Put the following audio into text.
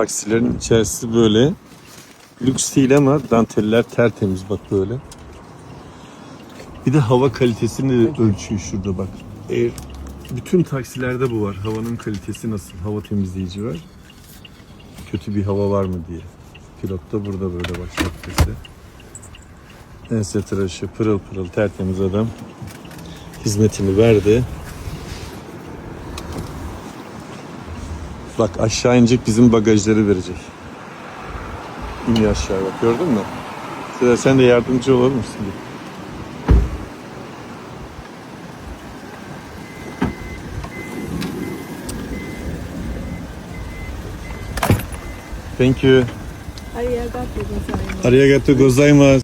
taksilerin içerisi böyle. Lüks değil ama danteller tertemiz bak böyle. Bir de hava kalitesini de ölçüyor şurada bak. Eğer bütün taksilerde bu var. Havanın kalitesi nasıl? Hava temizleyici var. Kötü bir hava var mı diye. Pilot da burada böyle bak şapkası. Ense tıraşı pırıl pırıl tertemiz adam. Hizmetini verdi. Bak aşağı inecek bizim bagajları verecek. İniyor aşağı bak gördün mü? Sezer sen de yardımcı olur musun? Thank you. Arigato gozaimasu. Arigato gozaimasu.